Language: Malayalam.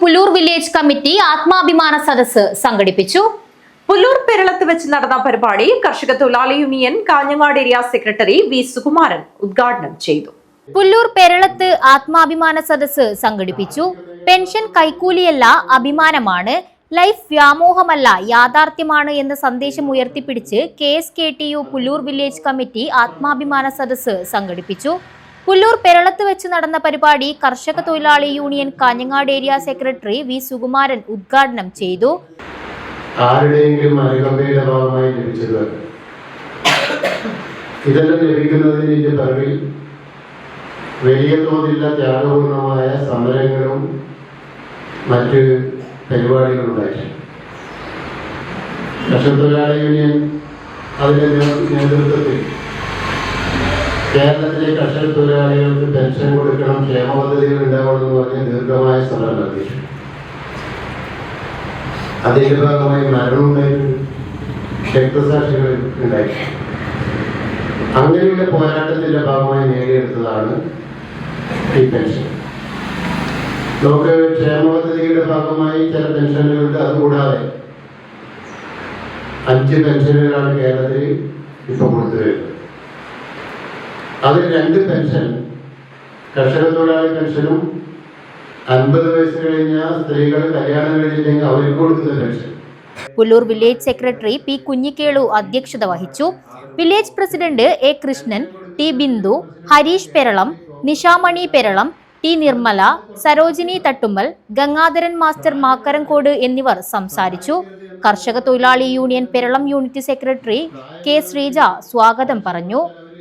പുല്ലൂർ വില്ലേജ് കമ്മിറ്റി ആത്മാഭിമാന സദസ്സ് സംഘടിപ്പിച്ചു. പുല്ലൂർ പെരളത്ത് വെച്ച് നടന്ന പരിപാടി കർഷക തൊഴിലാളി union Kanhangad area secretary V Sukumaran ഉദ്ഘാടനം ചെയ്തു. പുല്ലൂർ പെരളത്ത് ആത്മാഭിമാന സദസ്സ് സംഘടിപ്പിച്ചു. പെൻഷൻ കൈക്കൂലിയല്ല അഭിമാനമാണ്. ലൈഫ് വ്യാമോഹമല്ല യാഥാർത്ഥ്യമാണ് എന്ന സന്ദേശം ഉയർത്തിപ്പിടിച്ച് K S K T U Pullur village committee ആത്മാഭിമാന സദസ്സ് സംഘടിപ്പിച്ചു. പുല്ലൂർ പെരളത്ത് വെച്ച് നടന്ന പരിപാടി കർഷക തൊഴിലാളി union Kanhangad area secretary V Sukumaran ഉദ്ഘാടനം ചെയ്തു. ആരുടെയെങ്കിലും അനുകമ്പയുടെ ഭാഗമായി ലഭിച്ചത് ഇതെല്ലാം ലഭിക്കുന്നതിന് പിറകിൽ വലിയ തോതിലുള്ള ത്യാഗപൂർണമായ സമരങ്ങളും മറ്റ് പരിപാടികളും ഉണ്ടായിട്ടുണ്ട് കർഷകത്തൊഴിലാളി യൂണിയൻ അതിന്റെ നേതൃത്വത്തിൽ കേരളത്തിലെ കർഷക തൊഴിലാളികൾക്ക് പെൻഷൻ കൊടുക്കണം ക്ഷേമ പദ്ധതികൾ ഉണ്ടാവണം എന്ന് പറഞ്ഞ് ദീർഘമായ സമരം നടത്തി അതിന്റെ ഭാഗമായി മരണമുണ്ടായിട്ടുണ്ട് രക്തസാക്ഷികൾ ഉണ്ടായി അങ്ങനെയുള്ള പോരാട്ടത്തിന്റെ ഭാഗമായി നേടിയെടുത്തതാണ് ഈ പെൻഷൻ. നമുക്ക് ക്ഷേമ പദ്ധതിയുടെ ഭാഗമായി ചില പെൻഷനുകളുണ്ട് അതുകൂടാതെ അഞ്ച് പെൻഷനുകളാണ് കേരളത്തിൽ ഇപ്പൊ കൊടുത്തു വരുന്നത്. അതിൽ രണ്ട് പെൻഷൻ. കർഷക തൊഴിലാളി പെൻഷനും അൻപത് വയസ്സ് കഴിഞ്ഞ സ്ത്രീകൾ കല്യാണം കഴിഞ്ഞില്ലെങ്കിൽ അവർക്ക് കൊടുക്കുന്ന pension. Pullur village secretary P Kunhikelu അധ്യക്ഷത വഹിച്ചു. Village president A Krishnan T Bindu Harish Peralam Nishamani Peralam T Nirmala Sarojini Thattummal Gangadharan master Makkarankode എന്നിവർ സംസാരിച്ചു. കർഷക തൊഴിലാളി union Peralam unit secretary K Sreeja സ്വാഗതം പറഞ്ഞു.